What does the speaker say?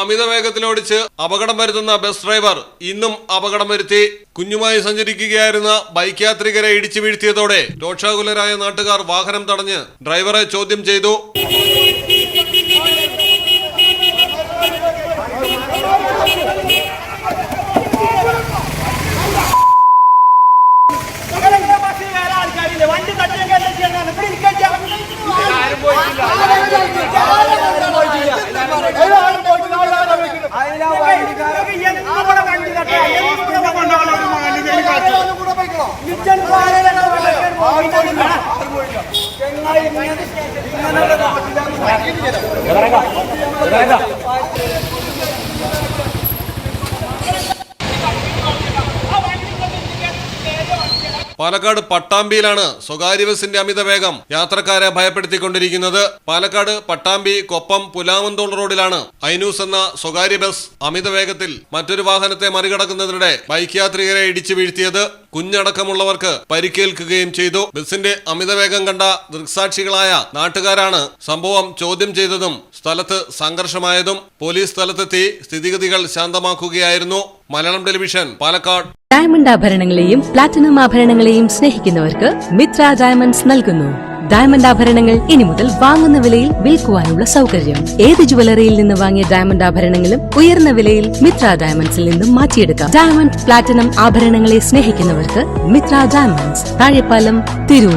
അമിത വേഗത്തിലോടിച്ച് അപകടം വരുത്തുന്ന bus driver ഇന്നും അപകടം വരുത്തി. കുഞ്ഞുമായി സഞ്ചരിക്കുകയായിരുന്ന ബൈക്ക് യാത്രികരെ ഇടിച്ചു വീഴ്ത്തിയതോടെ രോക്ഷാകുലരായ നാട്ടുകാർ വാഹനം തടഞ്ഞ് ഡ്രൈവറെ ചോദ്യം ചെയ്തു. ചെങ്ങായി ഇങ്ങനെ- ഇങ്ങനെയുള്ള പാലക്കാട് പട്ടാമ്പിയിലാണ് സ്വകാര്യ ബസിന്റെ അമിത വേഗം യാത്രക്കാരെ ഭയപ്പെടുത്തിക്കൊണ്ടിരിക്കുന്നത്. പാലക്കാട് പട്ടാമ്പി കൊപ്പം പുലാമന്തോൾ റോഡിലാണ് ഐനൂസ് എന്ന സ്വകാര്യ ബസ് അമിത വേഗത്തിൽ മറ്റൊരു വാഹനത്തെ മറികടക്കുന്നതിനിടെ ബൈക്ക് യാത്രികരെ ഇടിച്ചു വീഴ്ത്തിയത്. കുഞ്ഞടക്കമുള്ളവർക്ക് പരിക്കേൽക്കുകയും ചെയ്തു. ബസിന്റെ അമിത വേഗം കണ്ട ദൃക്സാക്ഷികളായ നാട്ടുകാരാണ് സംഭവം ചോദ്യം ചെയ്തതും സ്ഥലത്ത് സംഘർഷമായതും. പോലീസ് സ്ഥലത്തെത്തി സ്ഥിതിഗതികൾ ശാന്തമാക്കുകയായിരുന്നു. മലയാളം ടെലിവിഷൻ പാലക്കാട്. ഡയമണ്ട് ആഭരണങ്ങളെയും പ്ലാറ്റിനം ആഭരണങ്ങളെയും സ്നേഹിക്കുന്നവർക്ക് മിത്ര ഡയമണ്ട്സ് നൽകുന്നു. ഡയമണ്ട് ആഭരണങ്ങൾ ഇനി മുതൽ വാങ്ങുന്ന വിലയിൽ വിൽക്കുവാനുള്ള സൗകര്യം. ഏത് ജുവലറിയിൽ നിന്ന് വാങ്ങിയ ഡയമണ്ട് ആഭരണങ്ങളും ഉയർന്ന വിലയിൽ മിത്ര ഡയമണ്ട്സിൽ നിന്നും മാറ്റിയെടുക്കാം. ഡയമണ്ട് പ്ലാറ്റിനം ആഭരണങ്ങളെ സ്നേഹിക്കുന്നവർക്ക് മിത്ര ഡയമണ്ട്സ്. താഴെപ്പാലം തിരൂർ.